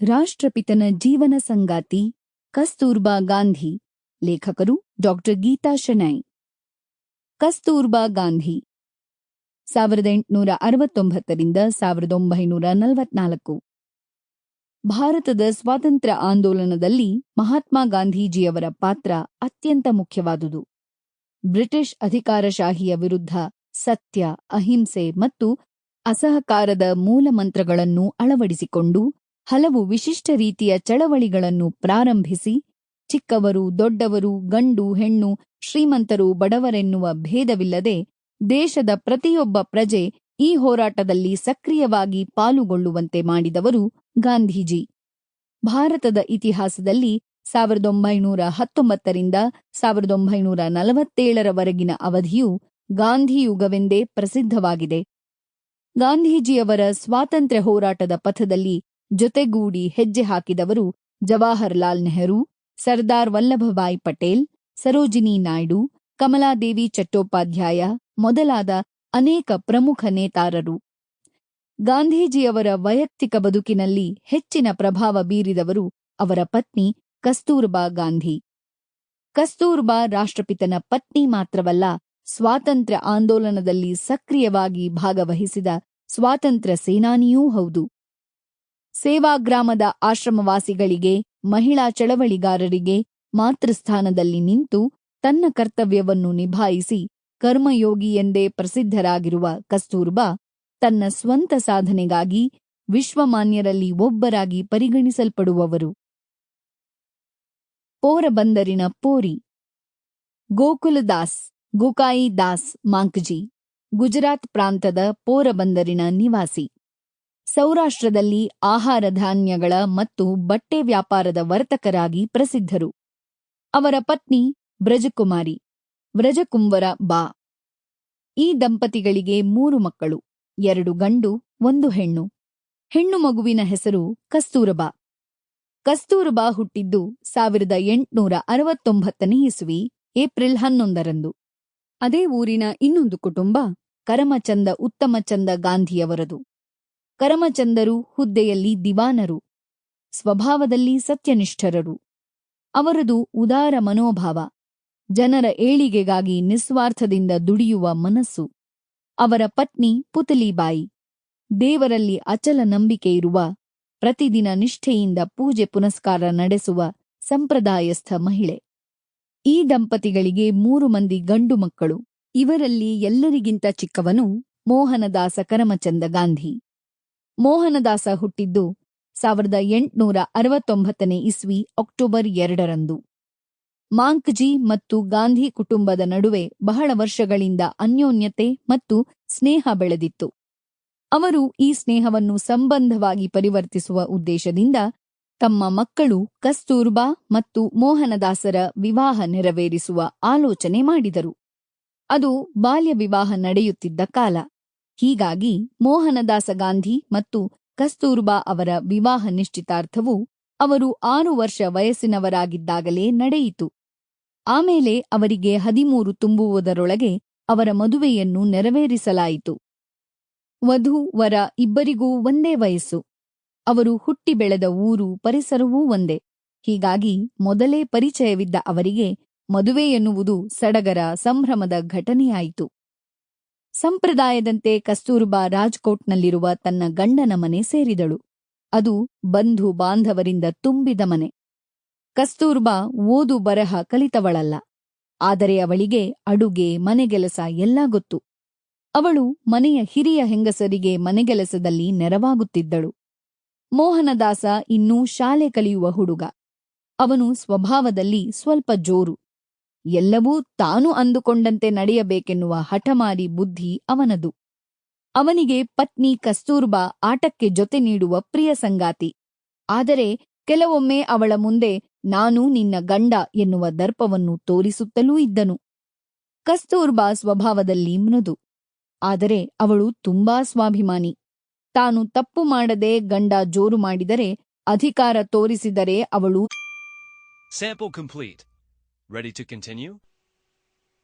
ರಾಷ್ಟ್ರಪಿತನ ಜೀವನ ಸಂಗಾತಿ ಕಸ್ತೂರ್ಬಾ ಗಾಂಧಿ, ಲೇಖಕರು ಡಾಕ್ಟರ್ ಗೀತಾ ಶೆಣೈ. ಕಸ್ತೂರ್ಬಾ ಗಾಂಧಿ ಸಾವಿರದ ಎಂಟುನೂರ ಅರವತ್ತೊಂಬತ್ತರಿಂದ ಸಾವಿರದ ಒಂಬೈನೂರ ನಲವತ್ನಾಲ್ಕು. ಭಾರತದ ಸ್ವಾತಂತ್ರ್ಯ ಆಂದೋಲನದಲ್ಲಿ ಮಹಾತ್ಮ ಗಾಂಧೀಜಿಯವರ ಪಾತ್ರ ಅತ್ಯಂತ ಮುಖ್ಯವಾದುದು. ಬ್ರಿಟಿಷ್ ಅಧಿಕಾರಶಾಹಿಯ ವಿರುದ್ಧ ಸತ್ಯ, ಅಹಿಂಸೆ ಮತ್ತು ಅಸಹಕಾರದ ಮೂಲಮಂತ್ರಗಳನ್ನು ಅಳವಡಿಸಿಕೊಂಡು ಹಲವು ವಿಶಿಷ್ಟ ರೀತಿಯ ಚಳವಳಿಗಳನ್ನು ಪ್ರಾರಂಭಿಸಿ, ಚಿಕ್ಕವರು, ದೊಡ್ಡವರು, ಗಂಡು, ಹೆಣ್ಣು, ಶ್ರೀಮಂತರು, ಬಡವರೆನ್ನುವ ಭೇದವಿಲ್ಲದೆ ದೇಶದ ಪ್ರತಿಯೊಬ್ಬ ಪ್ರಜೆ ಈ ಹೋರಾಟದಲ್ಲಿ ಸಕ್ರಿಯವಾಗಿ ಪಾಲುಗೊಳ್ಳುವಂತೆ ಮಾಡಿದವರು ಗಾಂಧೀಜಿ. ಭಾರತದ ಇತಿಹಾಸದಲ್ಲಿ ಸಾವಿರದ ಒಂಬೈನೂರ ಹತ್ತೊಂಬತ್ತರಿಂದ ಸಾವಿರದ ಒಂಬೈನೂರ ನಲವತ್ತೇಳರವರೆಗಿನ ಅವಧಿಯು ಗಾಂಧಿಯುಗವೆಂದೇ ಪ್ರಸಿದ್ಧವಾಗಿದೆ. ಗಾಂಧೀಜಿಯವರ ಸ್ವಾತಂತ್ರ್ಯ ಹೋರಾಟದ ಪಥದಲ್ಲಿ ಜೊತೆಗೂಡಿ ಹೆಜ್ಜೆ ಹಾಕಿದವರು ಜವಾಹರಲಾಲ್ ನೆಹರು, ಸರ್ದಾರ್ ವಲ್ಲಭಭಾಯಿ ಪಟೇಲ್, ಸರೋಜಿನಿ ನಾಯ್ಡು ಕಮಲಾದೇವಿ ಚಟ್ಟೋಪಾಧ್ಯಾಯ ಮೊದಲಾದ ಅನೇಕ ಪ್ರಮುಖ ನೇತಾರರು. ಗಾಂಧೀಜಿಯವರ ವೈಯಕ್ತಿಕ ಬದುಕಿನಲ್ಲಿ ಹೆಚ್ಚಿನ ಪ್ರಭಾವ ಬೀರಿದವರು ಅವರ ಪತ್ನಿ ಕಸ್ತೂರ್ಬಾ ಗಾಂಧಿ. ಕಸ್ತೂರ್ಬಾ ರಾಷ್ಟ್ರಪಿತನ ಪತ್ನಿ ಮಾತ್ರವಲ್ಲ, ಸ್ವಾತಂತ್ರ್ಯ ಆಂದೋಲನದಲ್ಲಿ ಸಕ್ರಿಯವಾಗಿ ಭಾಗವಹಿಸಿದ ಸ್ವಾತಂತ್ರ್ಯ ಸೇನಾನಿಯೂ ಹೌದು. ಸೇವಾಗ್ರಾಮದ ಆಶ್ರಮವಾಸಿಗಳಿಗೆ, ಮಹಿಳಾ ಚಳವಳಿಗಾರರಿಗೆ ಮಾತೃಸ್ಥಾನದಲ್ಲಿ ನಿಂತು ತನ್ನ ಕರ್ತವ್ಯವನ್ನು ನಿಭಾಯಿಸಿ ಕರ್ಮಯೋಗಿ ಎಂದೇ ಪ್ರಸಿದ್ಧರಾಗಿರುವ ಕಸ್ತೂರ್ಬಾ ತನ್ನ ಸ್ವಂತ ಸಾಧನೆಗಾಗಿ ವಿಶ್ವಮಾನ್ಯರಲ್ಲಿ ಒಬ್ಬರಾಗಿ ಪರಿಗಣಿಸಲ್ಪಡುವವರು. ಪೋರಬಂದರಿನ ಪೋರಿ. ಗೋಕುಲದಾಸ್ ಗುಕಾಯಿ ದಾಸ್ ಮಾಂಕ್ಜಿ, ಗುಜರಾತ್ ಪ್ರಾಂತದ ಪೋರಬಂದರಿನ ನಿವಾಸಿ. ಸೌರಾಷ್ಟ್ರದಲ್ಲಿ ಆಹಾರ ಧಾನ್ಯಗಳ ಮತ್ತು ಬಟ್ಟೆ ವ್ಯಾಪಾರದ ವರ್ತಕರಾಗಿ ಪ್ರಸಿದ್ಧರು. ಅವರ ಪತ್ನಿ ಬ್ರಜಕುಮಾರಿ ವ್ರಜಕುಂವರ ಬಾ. ಈ ದಂಪತಿಗಳಿಗೆ ಮೂರು ಮಕ್ಕಳು, ಎರಡು ಗಂಡು, ಒಂದು ಹೆಣ್ಣು. ಹೆಣ್ಣು ಮಗುವಿನ ಹೆಸರು ಕಸ್ತೂರಬಾ ಕಸ್ತೂರಬಾ ಹುಟ್ಟಿದ್ದು ಸಾವಿರದ ಎಂಟುನೂರ ಅರವತ್ತೊಂಬತ್ತನೇ ಇಸುವಿ, ಏಪ್ರಿಲ್ ಹನ್ನೊಂದರಂದು. ಅದೇ ಊರಿನ ಇನ್ನೊಂದು ಕುಟುಂಬ ಕರಮಚಂದ ಉತ್ತಮಚಂದ ಗಾಂಧಿಯವರದು. ಕರಮಚಂದರು ಹುದ್ದೆಯಲ್ಲಿ ದಿವಾನರು, ಸ್ವಭಾವದಲ್ಲಿ ಸತ್ಯನಿಷ್ಠರರು. ಅವರದು ಉದಾರ ಮನೋಭಾವ, ಜನರ ಏಳಿಗೆಗಾಗಿ ನಿಸ್ವಾರ್ಥದಿಂದ ದುಡಿಯುವ ಮನಸ್ಸು. ಅವರ ಪತ್ನಿ ಪುತಲಿಬಾಯಿ, ದೇವರಲ್ಲಿ ಅಚಲ ನಂಬಿಕೆಯಿರುವ ಪ್ರತಿದಿನ ನಿಷ್ಠೆಯಿಂದ ಪೂಜೆ ಪುನಸ್ಕಾರ ನಡೆಸುವ ಸಂಪ್ರದಾಯಸ್ಥ ಮಹಿಳೆ. ಈ ದಂಪತಿಗಳಿಗೆ ಮೂರು ಮಂದಿ ಗಂಡು ಮಕ್ಕಳು. ಇವರಲ್ಲಿ ಎಲ್ಲರಿಗಿಂತ ಚಿಕ್ಕವನು ಮೋಹನದಾಸ ಕರಮಚಂದ ಗಾಂಧಿ. ಮೋಹನದಾಸ ಹುಟ್ಟಿದ್ದು ಸಾವಿರದ ಎಂಟುನೂರ ಅರವತ್ತೊಂಬತ್ತನೇ ಇಸ್ವಿ ಅಕ್ಟೋಬರ್ ಎರಡರಂದು. ಮಾಂಕ್ಜಿ ಮತ್ತು ಗಾಂಧಿ ಕುಟುಂಬದ ನಡುವೆ ಬಹಳ ವರ್ಷಗಳಿಂದ ಅನ್ಯೋನ್ಯತೆ ಮತ್ತು ಸ್ನೇಹ ಬೆಳೆದಿತ್ತು. ಅವರು ಈ ಸ್ನೇಹವನ್ನು ಸಂಬಂಧವಾಗಿ ಪರಿವರ್ತಿಸುವ ಉದ್ದೇಶದಿಂದ ತಮ್ಮ ಮಕ್ಕಳು ಕಸ್ತೂರ್ಬಾ ಮತ್ತು ಮೋಹನದಾಸರ ವಿವಾಹ ನೆರವೇರಿಸುವ ಆಲೋಚನೆ ಮಾಡಿದರು. ಅದು ಬಾಲ್ಯ ವಿವಾಹ ನಡೆಯುತ್ತಿದ್ದ ಕಾಲ. ಹೀಗಾಗಿ ಮೋಹನದಾಸ ಗಾಂಧಿ ಮತ್ತು ಕಸ್ತೂರ್ಬಾ ಅವರ ವಿವಾಹ ನಿಶ್ಚಿತಾರ್ಥವು ಅವರು ಆರು ವರ್ಷ ವಯಸ್ಸಿನವರಾಗಿದ್ದಾಗಲೇ ನಡೆಯಿತು. ಆಮೇಲೆ ಅವರಿಗೆ ಹದಿಮೂರು ತುಂಬುವುದರೊಳಗೆ ಅವರ ಮದುವೆಯನ್ನು ನೆರವೇರಿಸಲಾಯಿತು. ವಧು, ವರ ಇಬ್ಬರಿಗೂ ಒಂದೇ ವಯಸ್ಸು. ಅವರು ಹುಟ್ಟಿ ಬೆಳೆದ ಊರು, ಪರಿಸರವೂ ಒಂದೇ. ಹೀಗಾಗಿ ಮೊದಲೇ ಪರಿಚಯವಿದ್ದ ಅವರಿಗೆ ಮದುವೆ ಎನ್ನುವುದು ಸಡಗರ ಸಂಭ್ರಮದ ಘಟನೆಯಾಯಿತು. ಸಂಪ್ರದಾಯದಂತೆ ಕಸ್ತೂರ್ಬಾ ರಾಜ್ಕೋಟ್ನಲ್ಲಿರುವ ತನ್ನ ಗಂಡನ ಮನೆ ಸೇರಿದಳು. ಅದು ಬಂಧು ಬಾಂಧವರಿಂದ ತುಂಬಿದ ಮನೆ. ಕಸ್ತೂರ್ಬಾ ಓದು ಬರಹ ಕಲಿತವಳಲ್ಲ. ಆದರೆ ಅವಳಿಗೆ ಅಡುಗೆ ಮನೆಗೆಲಸ ಎಲ್ಲ ಗೊತ್ತು. ಅವಳು ಮನೆಯ ಹಿರಿಯ ಹೆಂಗಸರಿಗೆ ಮನೆಗೆಲಸದಲ್ಲಿ ನೆರವಾಗುತ್ತಿದ್ದಳು. ಮೋಹನದಾಸ ಇನ್ನೂ ಶಾಲೆ ಕಲಿಯುವ ಹುಡುಗ. ಅವನು ಸ್ವಭಾವದಲ್ಲಿ ಸ್ವಲ್ಪ ಜೋರು. ಎಲ್ಲವೂ ತಾನು ಅಂದುಕೊಂಡಂತೆ ನಡೆಯಬೇಕೆನ್ನುವ ಹಠಮಾರಿ ಬುದ್ಧಿ ಅವನದು. ಅವನಿಗೆ ಪತ್ನಿ ಕಸ್ತೂರ್ಬಾ ಆಟಕ್ಕೆ ಜೊತೆ ನೀಡುವ ಪ್ರಿಯ ಸಂಗಾತಿ. ಆದರೆ ಕೆಲವೊಮ್ಮೆ ಅವಳ ಮುಂದೆ ನಾನು ನಿನ್ನ ಗಂಡ ಎನ್ನುವ ದರ್ಪವನ್ನು ತೋರಿಸುತ್ತಲೂ ಇದ್ದನು. ಕಸ್ತೂರ್ಬಾ ಸ್ವಭಾವದಲ್ಲಿ ಮೃದು. ಆದರೆ ಅವಳು ತುಂಬಾ ಸ್ವಾಭಿಮಾನಿ. ತಾನು ತಪ್ಪು ಮಾಡದೆ ಗಂಡ ಜೋರು ಮಾಡಿದರೆ ಅಧಿಕಾರ ತೋರಿಸಿದರೆ ಅವಳು. Ready to continue?